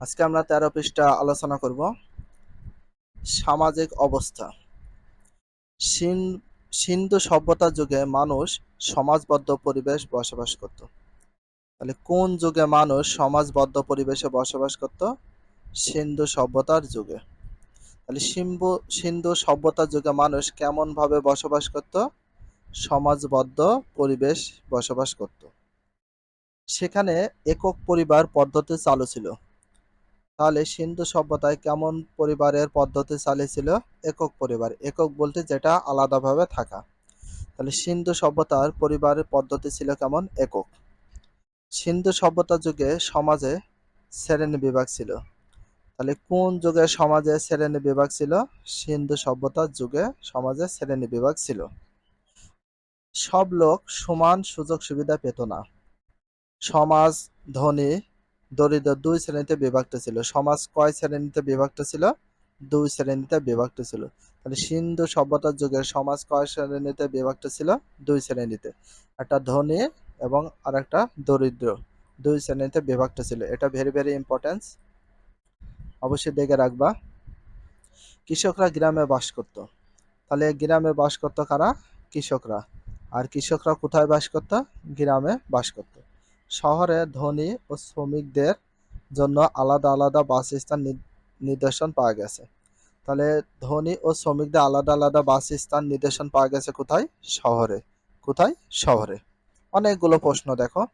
আজকে আমরা তেরো পৃষ্ঠা আলোচনা করব। সামাজিক অবস্থা। সিন- সিন্ধু সভ্যতার যুগে মানুষ সমাজবদ্ধ পরিবেশ বসবাস করত। তাহলে কোন যুগে মানুষ সমাজবদ্ধ পরিবেশে বসবাস করত? সিন্ধু সভ্যতার যুগে। তাহলে সিম্বু, সিন্ধু সভ্যতার যুগে মানুষ কেমন ভাবে বসবাস করত? সমাজবদ্ধ পরিবেশ বসবাস করত। সেখানে একক পরিবার পদ্ধতি চালু ছিল। তাহলে সিন্ধু সভ্যতায় কেমন পরিবারের পদ্ধতি চালিয়েছিল? একক পরিবার। একক বলতে যেটা আলাদাভাবে থাকা। তাহলে সিন্ধু সভ্যতার পরিবারের পদ্ধতি ছিল কেমন? একক। সিন্ধু সভ্যতার যুগে সমাজে শ্রেণি বিভাগ ছিল। তাহলে কোন যুগে সমাজে শ্রেণি বিভাগ ছিল? সিন্ধু সভ্যতার যুগে সমাজে শ্রেণি বিভাগ ছিল। সব লোক সমান সুযোগ সুবিধা পেত না। সমাজ, ধনী দরিদ্র দুই শ্রেণীতে বিভক্ত ছিল। সমাজ কয় শ্রেণীতে বিভক্ত ছিল? দুই শ্রেণীতে বিভক্ত ছিল। তাহলে সিন্ধু সভ্যতার যুগের সমাজ কয় শ্রেণীতে বিভক্ত ছিল? দুই শ্রেণীতে। একটা ধনী এবং আর একটা দরিদ্র দুই শ্রেণীতে বিভক্ত ছিল। এটা ভেরি ভেরি ইম্পর্টেন্স অবশ্যই দেখে রাখবা। কৃষকরা গ্রামে বাস করত। তাহলে গ্রামে বাস করত কারা? কৃষকরা। আর কৃষকরা কোথায় বাস করত? গ্রামে বাস করত। শহরে ধনী ও শ্রমিকদের জন্য আলাদা আলাদা বাসস্থান নি- নির্দেশন পাওয়া গেছে। তাহলে ধনী ও শ্রমিকদের আলাদা আলাদা বাসস্থান নির্দেশন পাওয়া গেছে কোথায়? শহরে। কোথায়? শহরে। অনেকগুলো প্রশ্ন দেখো।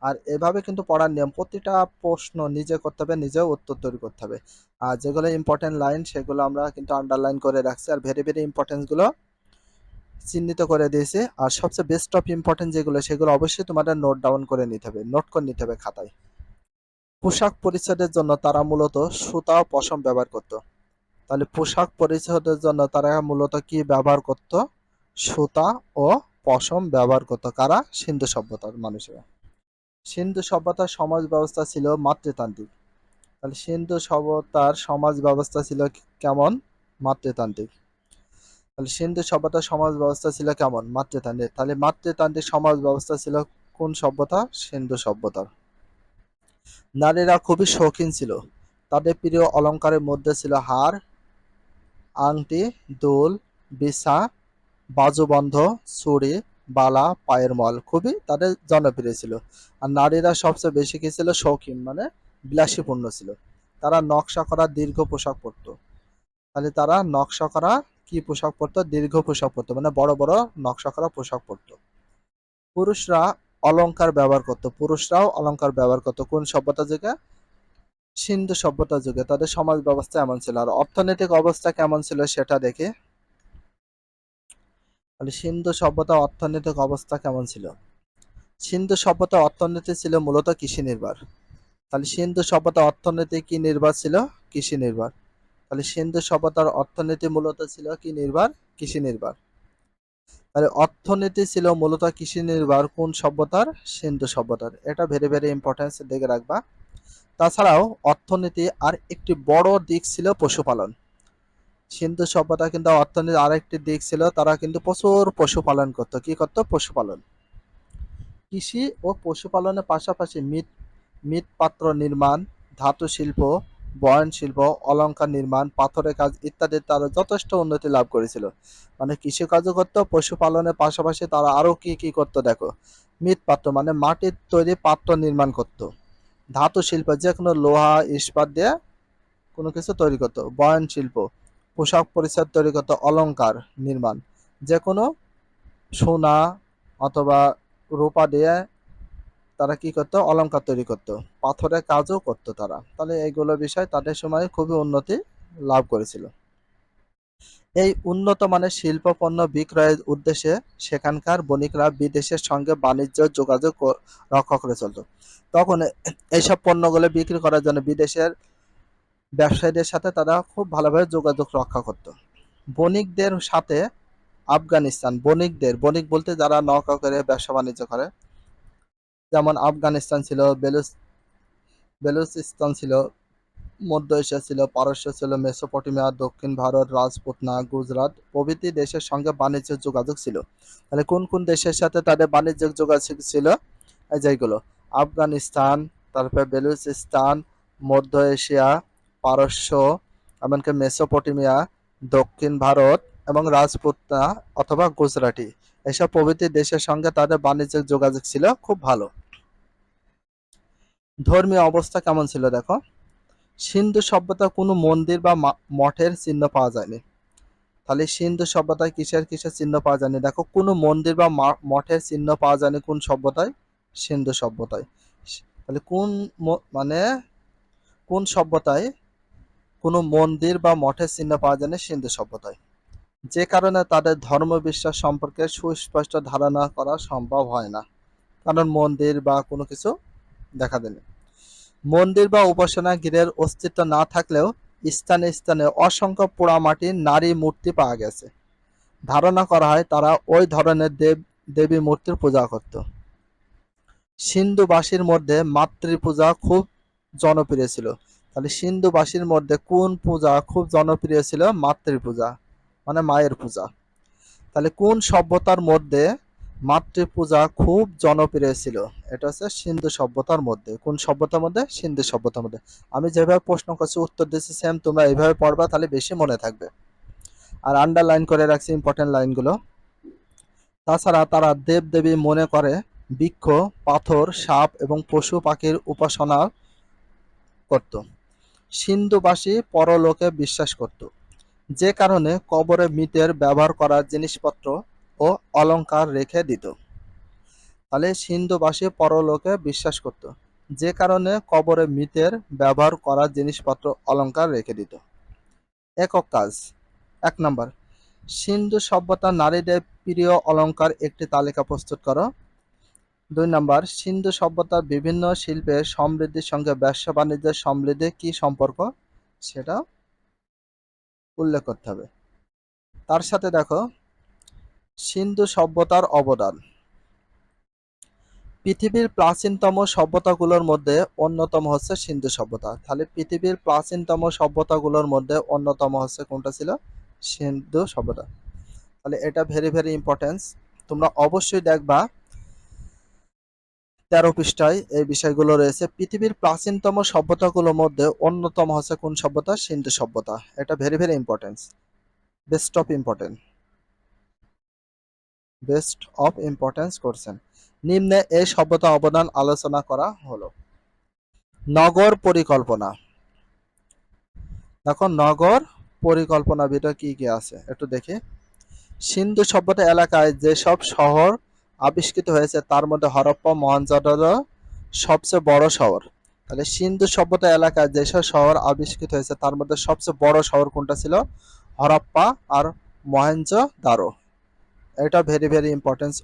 আর এভাবে কিন্তু পড়ার নিয়ম, প্রতিটা প্রশ্ন নিজে করতে হবে, নিজেও উত্তর তৈরি করতে হবে। আর যেগুলো ইম্পর্টেন্ট লাইন সেগুলো আমরা কিন্তু আন্ডারলাইন করে রাখছি। আর ভেরি ভেরি ইম্পর্টেন্সগুলো চিহ্নিত করে দিয়েছি। আর সবচেয়ে বেস্ট অফ ইম্পর্টেন্ট যেগুলো, সেগুলো অবশ্যই তোমাদের নোট ডাউন করে নিতে হবে নোট করে নিতে হবে খাতায়। পোশাক পরিচ্ছদের জন্য তারা মূলত সুতা পশম ব্যবহার করত। তাহলে পোশাক পরিচ্ছদের জন্য তারা মূলত কি ব্যবহার করত? সুতা ও পশম ব্যবহার করত। কারা? সিন্ধু সভ্যতার মানুষেরা। সিন্ধু সভ্যতার সমাজ ব্যবস্থা ছিল মাতৃতান্ত্রিক। তাহলে সিন্ধু সভ্যতার সমাজ ব্যবস্থা ছিল কেমন? মাতৃতান্ত্রিক। তাহলে সিন্ধু সভ্যতার সমাজ ব্যবস্থা ছিল কেমন? মাতৃতান্ত্রিক। তাহলে মাতৃতান্ত্রিক সমাজ ব্যবস্থা ছিল কোন সভ্যতা? সিন্ধু সভ্যতার। নারীরা খুবই শৌখিন ছিল। তাদের প্রিয় অলংকারের মধ্যে ছিল হার, আংটি, দুল, বিছা, বাজুবন্ধ চুড়ি বালা, পায়ের মল। খুবই তাদের জনপ্রিয় ছিল। আর নারীরা সবচেয়ে বেশি কি ছিল? শৌখিন মানে বিলাসীপূর্ণ ছিল। তারা নকশা করা দীর্ঘ পোশাক পরতো। তাহলে তারা নকশা করা কি পোশাক পরতো? দীর্ঘ পোশাক পরতো মানে বড় বড় নকশা করা পোশাক পরতো। পুরুষরা অলংকার ব্যবহার করতো, পুরুষরাও অলংকার ব্যবহার করতো। কোন সভ্যতা যুগে? সিন্ধু সভ্যতা যুগে। তাদের সমাজ ব্যবস্থা এমন ছিল। আর অর্থনৈতিক অবস্থা কেমন ছিল সেটা দেখে? তাহলে সিন্ধু সভ্যতা, অর্থনৈতিক অবস্থা কেমন ছিল? সিন্ধু সভ্যতা, অর্থনীতি ছিল মূলত কৃষি নির্ভর। তাহলে সিন্ধু সভ্যতা, অর্থনীতি কি নির্ভর ছিল? কৃষি নির্ভর। তাহলে সিন্ধু সভ্যতার অর্থনীতি মূলত ছিল কি নির্ভর? কৃষি নির্ভর। তাহলে অর্থনীতি ছিল মূলত কৃষি নির্ভর কোন সভ্যতার? সিন্ধু সভ্যতার। এটা ভেরি ভেরি ইম্পর্টেন্স দেখে রাখবা। তাছাড়াও অর্থনীতি আর একটি বড় দিক ছিল পশুপালন। সিন্ধু সভ্যতা কিন্তু অর্থনীতির আরেকটি দিক ছিল, তারা কিন্তু প্রচুর পশুপালন করতো। কি করতো? পশুপালন। কৃষি ও পশুপালনের পাশাপাশি মৃৎ মৃৎপাত্র নির্মাণ, ধাতু শিল্প বয়ন শিল্প অলঙ্কার নির্মাণ, পাথরের কাজ ইত্যাদি তারা যথেষ্ট উন্নতি লাভ করেছিল। মানে কৃষিকাজও করতো, পশুপালনের পাশাপাশি তারা আরও কি কি করতো দেখো। মৃৎপাত্র মানে মাটির তৈরি পাত্র নির্মাণ করত। ধাতু শিল্প যে কোনো লোহা, ইস্পাত দিয়ে কোনো কিছু তৈরি করতো। বয়ন শিল্প, পোশাক পরিচ্ছদ তৈরি করতো, অলংকার নির্মাণ। যে কোনো সোনা অথবা রূপা দিয়ে তারা কি করতো? অলংকার তৈরি করতো। পাথরের কাজও করতো তারা। তাহলে এইগুলো বিষয় তাদের সময় খুবই উন্নতি লাভ করেছিল। এই উন্নত মানের শিল্প পণ্য বিক্রয়ের উদ্দেশ্যে সেখানকার বণিকরা বিদেশের সঙ্গে বাণিজ্য, যোগাযোগ রক্ষা করে চলতো। তখন এইসব পণ্যগুলো বিক্রি করার জন্য বিদেশের ব্যবসায়ীদের সাথে তারা খুব ভালোভাবে যোগাযোগ রক্ষা করত। বণিকদের সাথে আফগানিস্তান, বণিকদের, বণিক বলতে যারা নৌকা করে ব্যবসা বাণিজ্য করে যেমন আফগানিস্তান ছিল, বেলুচ, বেলুচিস্তান ছিল, মধ্য এশিয়া ছিল, পারস্য ছিল, মেসোপটেমিয়া, দক্ষিণ ভারত রাজপুতনা গুজরাট প্রভৃতি দেশের সঙ্গে বাণিজ্য যোগাযোগ ছিল। তাহলে কোন কোন দেশের সাথে তাদের বাণিজ্যিক যোগাযোগ ছিল? এই যেগুলো আফগানিস্তান, তারপরে বেলুচিস্তান, মধ্য এশিয়া, পারস্য, এমনকি মেসোপটেমিয়া, দক্ষিণ ভারত এবং রাজপুতনা অথবা গুজরাটি। এসব প্রভৃতি দেশের সঙ্গে তাদের বাণিজ্যিক যোগাযোগ ছিল খুব ভালো। ধর্মীয় অবস্থা কেমন ছিল দেখো? সিন্ধু সভ্যতা কোনো মন্দির বা মঠের চিহ্ন পাওয়া যায়নি। তাহলে সিন্ধু সভ্যতায় কিসের কিসের চিহ্ন পাওয়া যায়নি? দেখো, কোনো মন্দির বা মঠের চিহ্ন পাওয়া যায়নি কোন সভ্যতায়? সিন্ধু সভ্যতায়। তাহলে কোন মানে কোন সভ্যতায় কোনো মন্দির বা মঠের চিহ্ন পাওয়া যায়নি সিন্ধু সভ্যতায়? যে কারণে তাদের ধর্ম বিশ্বাস সম্পর্কে সুস্পষ্ট ধারণা করা সম্ভব হয় না। কারণ মন্দির বা কোনো কিছু দেখা দেয়নি। মন্দির বা উপাসনা গৃহের অস্তিত্ব না থাকলেও স্থানে স্থানে অসংখ্য পোড়ামাটির নারী মূর্তি পাওয়া গেছে। ধারণা করা হয় তারা ওই ধরনের দেব, দেবী মূর্তির পূজা করত। সিন্ধুবাসীর মধ্যে মাতৃপূজা খুব জনপ্রিয় ছিল। তাহলে সিন্ধুবাসীর মধ্যে কোন পূজা খুব জনপ্রিয় ছিল? মাতৃপূজা। মানে মায়ের পূজা। তাহলে কোন সভ্যতার মধ্যে মাতৃপূজা খুব জনপ্রিয় ছিল? এটা হচ্ছে সিন্ধু সভ্যতার মধ্যে। কোন সভ্যতার মধ্যে? সিন্ধু সভ্যতার মধ্যে। আমি যেভাবে প্রশ্ন করছি, উত্তর দিচ্ছি সেম তোমরা এইভাবে পড়বা, তাহলে বেশি মনে থাকবে। আর আন্ডারলাইন করে রাখছি ইম্পর্টেন্ট লাইনগুলো তাছাড়া তারা দেব দেবী মনে করে বৃক্ষ, পাথর, সাপ এবং পশু পাখির উপাসনা করত। সিন্ধুবাসী পরলোকে বিশ্বাস করত। যে কারণে কবরে মৃতের ব্যবহার করা জিনিসপত্র ও অলংকার রেখে দিত। তাহলে সিন্ধুবাসী পরলোকে বিশ্বাস করত। যে কারণে কবরে মৃতের ব্যবহার করার জিনিসপত্র অলংকার রেখে দিত। একক কাজ। এক নম্বর, সিন্ধু সভ্যতার নারীদের প্রিয় অলংকার একটি তালিকা প্রস্তুত করো। দুই নম্বর, সিন্ধু সভ্যতার বিভিন্ন শিল্পের সমৃদ্ধির সঙ্গে ব্যবসা বাণিজ্যের সমৃদ্ধি কি সম্পর্ক? সেটা উল্লেখ করতে হবে। তার সাথে দেখো, সিন্ধু সভ্যতার অবদান। পৃথিবীর প্রাচীনতম সভ্যতাগুলোর মধ্যে অন্যতম হচ্ছে সিন্ধু সভ্যতা। তাহলে পৃথিবীর প্রাচীনতম সভ্যতাগুলোর মধ্যে অন্যতম হচ্ছে কোনটা ছিল? সিন্ধু সভ্যতা। তাহলে এটা ভেরি ভেরি ইম্পর্টেন্স তোমরা অবশ্যই দেখবা তেরো পৃষ্ঠায় এই বিষয়গুলো রয়েছে। পৃথিবীর প্রাচীনতম সভ্যতাগুলোর মধ্যে অন্যতম হচ্ছে কোন সভ্যতা? সিন্ধু সভ্যতা। এটা very very importance best of important best of importance করছেন। নিম্নে এই সভ্যতা অবদান আলোচনা করা হলো। নগর পরিকল্পনা। দেখো, নগর পরিকল্পনা ভিতরে কি কি আছে? একটু দেখি। সিন্ধু সভ্যতা এলাকায় যেসব শহর আবিষ্কৃত হয়েছে, তার মধ্যে হরপ্পা মহেঞ্জোদারো সবচেয়ে বড় শহর। তাহলে সিন্ধু সভ্যতা এলাকায় যেসব শহর আবিষ্কৃত হয়েছে, তার মধ্যে সবচেয়ে বড় শহর কোনটা ছিল? হরপ্পা আর মহেঞ্জোদারো এটা ভেরি ভেরি ইম্পর্টেন্স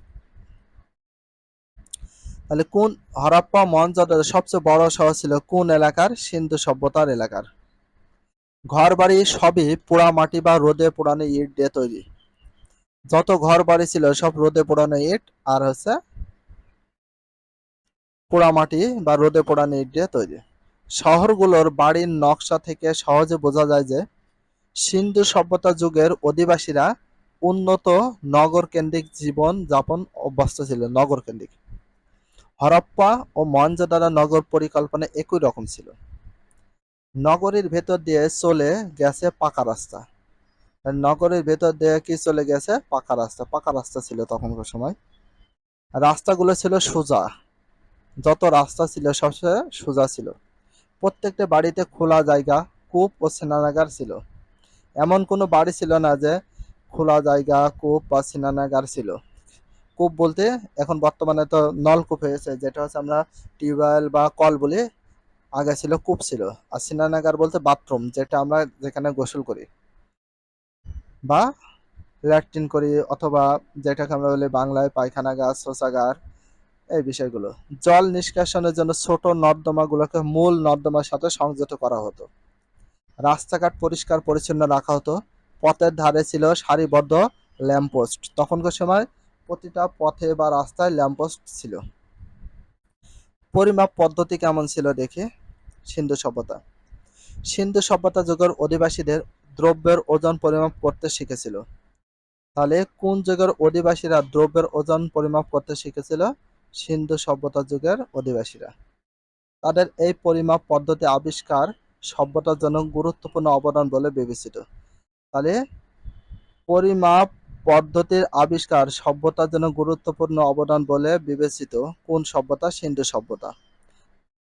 তাহলে কোন হরপ্পা মহেঞ্জোদারো সবচেয়ে বড় শহর ছিল? কোন এলাকার? সিন্ধু সভ্যতার এলাকার। ঘর বাড়ি সবই পোড়া মাটি বা রোদে পোড়ানো ইট দিয়ে তৈরি। যত ঘর বাড়ি ছিল, সব রোদে পোড়ানো ইট আর হচ্ছে পোড়ামাটি বা রোদে পোড়ানো ইট দিয়ে তৈরি। শহরগুলোর বাড়ির নকশা থেকে সহজে বোঝা যায় যে, সিন্ধু সভ্যতা যুগের অধিবাসীরা উন্নত নগর কেন্দ্রিক জীবন যাপন অভ্যস্ত ছিল নগর কেন্দ্রিক হরপ্পা ও মহেঞ্জোদারো নগর পরিকল্পনা একই রকম ছিল। নগরীর ভেতর দিয়ে চলে গেছে পাকা রাস্তা। নগরের ভেতর দিয়ে কি চলে গেছে? পাকা রাস্তা পাকা রাস্তা ছিল তখনকার সময়। রাস্তাগুলো ছিল সোজা। যত রাস্তা ছিল সবসময় সোজা ছিল। প্রত্যেকটা বাড়িতে খোলা জায়গা কূপ ও স্নানাগার ছিল। এমন কোনো বাড়ি ছিল না যে খোলা জায়গা, কূপ বা স্নানাগার ছিল। কূপ বলতে এখন বর্তমানে তো নলকূপ হয়েছে, যেটা হচ্ছে আমরা টিউবওয়েল বা কল বলি। আগে ছিল কূপ ছিল। আর স্নানাগার বলতে বাথরুম, যেটা আমরা যেখানে গোসল করি। বা ল্যাট্রিন করি অথবা যেটাকে আমরা বলি বাংলায় পায়খানাগার শৌচাগার এই বিষয়গুলো। জল নিষ্কাশনের জন্য ছোট নর্দমাগুলোকে মূল নর্দমার সাথে সংযত করা হতো। রাস্তাঘাট পরিষ্কার পরিচ্ছন্ন রাখা হতো। পথের ধারে ছিল সারিবদ্ধ ল্যাম্পপোস্ট। তখনকার সময় প্রতিটা পথে বা রাস্তায় ল্যাম্পপোস্ট ছিল। পরিমাপ পদ্ধতি কেমন ছিল দেখে? সিন্ধু সভ্যতা। সিন্ধু সভ্যতা যুগের অধিবাসীদের দ্রব্যের ওজন পরিমাপ করতে শিখেছিল। তাহলে কোন যুগের অধিবাসীরা দ্রব্যের ওজন পরিমাপ করতে শিখেছিল? সিন্ধু সভ্যতা যুগের অধিবাসীরা। তাদের এই পরিমাপ পদ্ধতি আবিষ্কার সভ্যতার জন্য গুরুত্বপূর্ণ অবদান বলে বিবেচিত। তাহলে পরিমাপ পদ্ধতির আবিষ্কার সভ্যতার জন্য গুরুত্বপূর্ণ অবদান বলে বিবেচিত কোন সভ্যতা? সিন্ধু সভ্যতা।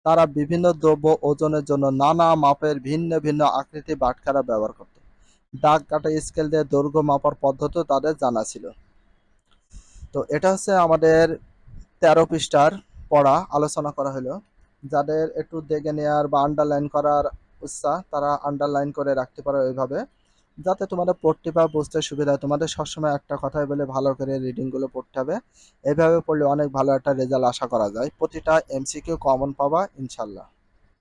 তারা বিভিন্ন দ্রব্য ওজনের জন্য নানা মাপের ভিন্ন ভিন্ন আকৃতি বাটখারা ব্যবহার করত। দাগ কাটা স্কেল দিয়ে দৈর্ঘ্য মাপার পদ্ধতিও তাদের জানা ছিল। তো এটা হচ্ছে আমাদের তেরো পৃষ্ঠার পড়া আলোচনা করা হলো। যাদের একটু দেখে নেওয়ার বা আন্ডারলাইন করার উৎসাহ, তারা আন্ডারলাইন করে রাখতে পারো এইভাবে। যাতে তোমাদের পড়তে বা বুঝতে সুবিধা হয়। তোমাদের সবসময় একটা কথাই বলে ভালো করে রিডিংগুলো পড়তে হবে। এভাবে পড়লে অনেক ভালো একটা রেজাল্ট আশা করা যায়। প্রতিটা এমসিকিউ কমন পাবা ইনশাল্লাহ